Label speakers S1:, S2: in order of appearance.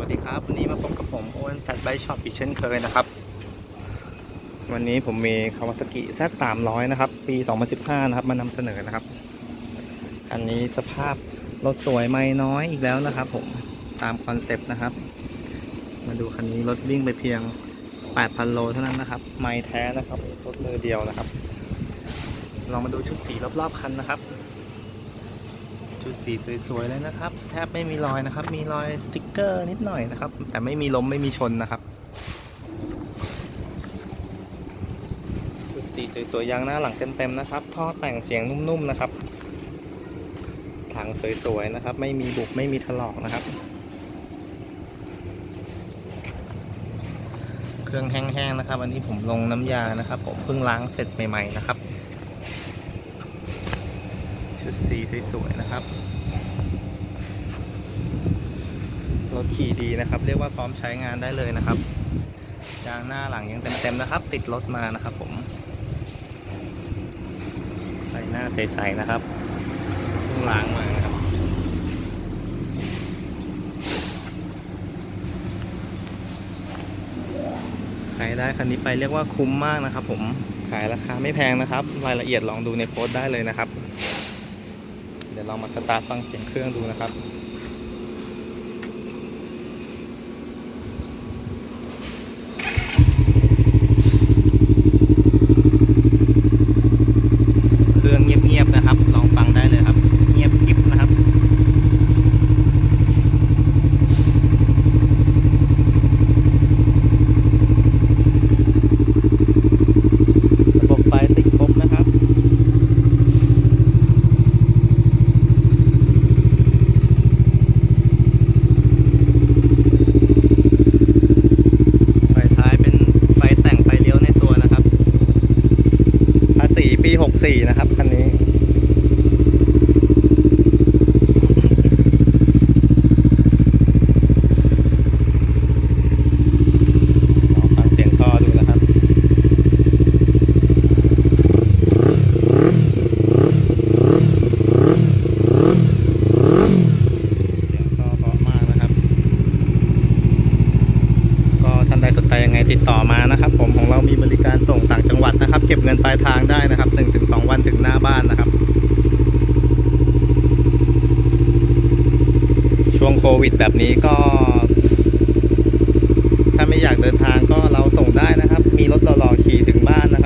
S1: วัสดีครับ วันนี้มาพบกับผมโอเวนแฟตไบช็อปอีกเช่นเคยนะครับ วันนี้ผมมีคาวาซากิ Z300 นะครับ ปี 2015 นะครับ มานำเสนอนะครับ อันนี้สภาพรถสวยไม่น้อยอีกแล้วนะครับผมตามคอนเซปต์นะครับ มาดูคันนี้รถวิ่งไปเพียง 8,000 โลเท่านั้นนะครับ ไม่แท้นะครับรถมือเดียวนะครับ ลองมาดูชุดสีรอบๆคันนะครับ สีสวยๆเลยนะครับ แทบไม่มีรอยนะครับ มีรอยสติกเกอร์นิดหน่อยนะครับ แต่ไม่มีล้มไม่มีชนนะครับสีสวยๆยางหน้าหลังเต็มๆนะครับ ท่อแต่งเสียงนุ่มๆนะครับ ถังสวยๆนะครับ ไม่มีบุบไม่มีถลอกนะครับ เครื่องแห้งๆนะครับ อันนี้ผมลงน้ำยานะครับ ผมเพิ่งล้างเสร็จใหม่ ๆ นะครับ ชุดสีสวยๆนะครับ รถขี่ดีนะครับ เรียกว่าพร้อมใช้งานได้เลยนะครับยางหน้าหลังยังเต็มๆนะครับ ติดรถมานะครับผมใส่หน้าใสๆนะครับล้างมานะครับขายได้คันนี้ไปเรียกว่าคุ้มมากนะครับผมขายราคาไม่แพงนะครับ รายละเอียดลองดูในโพสต์ได้เลยนะครับ เดี๋ยวเรามาสตาร์ทฟังเสียงเครื่องดูนะครับ เครื่องเงียบๆนะครับ ลองฟังได้เลยครับ เงียบกริบนะครับ ระบบไฟติดครบนะครับ ไฟท้ายเป็นไฟแต่งไฟเลี้ยวในตัวนะครับ ภาษี ปี64นะครับคันนี้ลองฟังเสียงท่อดูนะครับ เสียงท่อเพราะมากนะครับ ก็ท่านใดสนใจยังไงติดต่อมานะครับ ผมของเรามีบริการส่งต่างจังหวัดนะครับ เก็บเงินปลายทางได้นะครับ1 ถึงหน้าบ้านนะครับ ช่วงโควิดแบบนี้ก็ ถ้าไม่อยากเดินทางก็เราส่งได้นะครับ มีรถตลอขี่ถึงบ้านนะครับ